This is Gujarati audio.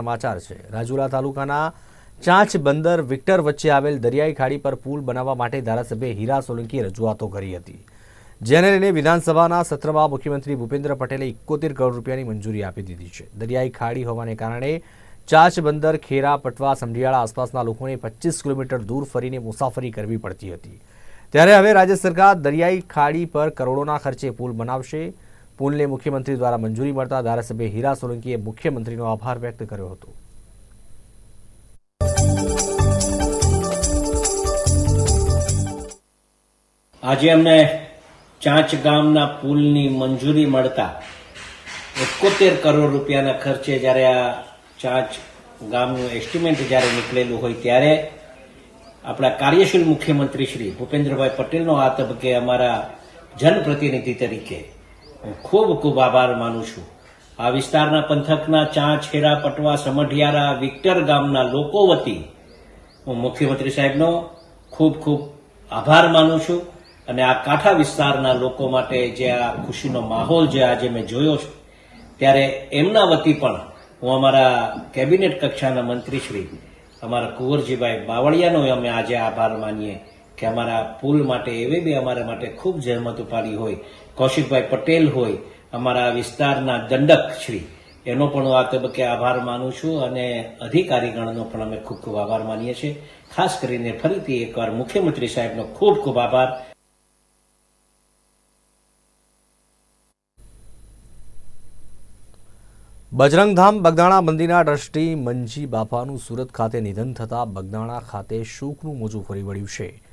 સમાચાર છે. રાજુલા તાલુકાના ચાંચ બંદર વિક્ટર વચ્ચે આવેલ દરિયાઈ ખાડી પર પુલ બનાવવા માટે ધારાસભ્ય હીરા સોલંકીએ રજૂઆતો કરી હતી. જેને લઈને વિધાનસભાના સત્રમાં મુખ્યમંત્રી ભૂપેન્દ્ર પટેલે એકોતેર કરોડ રૂપિયાની મંજૂરી આપી દીધી છે. દરિયાઈ ખાડી હોવાને કારણે ચાંચ બંદર, ખેરા, પટવા, સમઢિયાળા આસપાસના લોકોને પચીસ કિલોમીટર દૂર ફરીને મુસાફરી કરવી પડતી હતી. ત્યારે હવે રાજ્ય સરકાર દરિયાઈ ખાડી પર કરોડોના ખર્ચે પુલ બનાવશે. પુલને મુખ્યમંત્રી દ્વારા મંજૂરી મળતા ધારાસભ્ય હીરા સોલંકીએ મુખ્યમંત્રીનો આભાર વ્યક્ત કર્યો હતો. આજે અમને ચાંચ ગામના પુલની મંજૂરી મળતા એકોતેર કરોડ રૂપિયાના ખર્ચે જ્યારે આ ચાંચ ગામનું એસ્ટિમેટ જ્યારે નીકળેલું હોય ત્યારે આપણા કાર્યશીલ મુખ્યમંત્રી શ્રી ભૂપેન્દ્રભાઈ પટેલનો આ તબક્કે અમારા જનપ્રતિનિધિ તરીકે હું ખૂબ ખૂબ આભાર માનું છું. આ વિસ્તારના પંથકના ચાંછેરા, પટવા, સમઢિયારા, વિક્ટર ગામના લોકો વતી હું મુખ્યમંત્રી સાહેબનો ખૂબ ખૂબ આભાર માનું છું અને આ કાંઠા વિસ્તારના લોકો માટે જે આ ખુશીનો માહોલ જે આજે મેં જોયો છે, ત્યારે એમના વતી પણ હું અમારા કેબિનેટ કક્ષાના મંત્રી શ્રી અમારા કુંવરજીભાઈ બાવળિયાનો અમે આજે આભાર માનીએ કે અમારા પુલ માટે, એવે બી અમારા માટે ખૂબ જહેમત ઉપાડી હોય, કૌશિકભાઈ પટેલ હોય, અમારા વિસ્તારના દંડક શ્રી. એનો પણ હું આ તબક્કે આભાર માનું છું અને અધિકારીગણનો પણ અમે ખૂબ ખૂબ આભાર માનીએ છીએ. ખાસ કરીને ફરીથી એકવાર મુખ્યમંત્રી સાહેબનો ખૂબ ખૂબ આભાર. બજરંગધામ બગદાણા મંદિરના ટ્રસ્ટી મંજી બાપાનું સુરત ખાતે નિધન થતાં બગદાણા ખાતે શોકનું મોજું ફરી વળ્યું છે.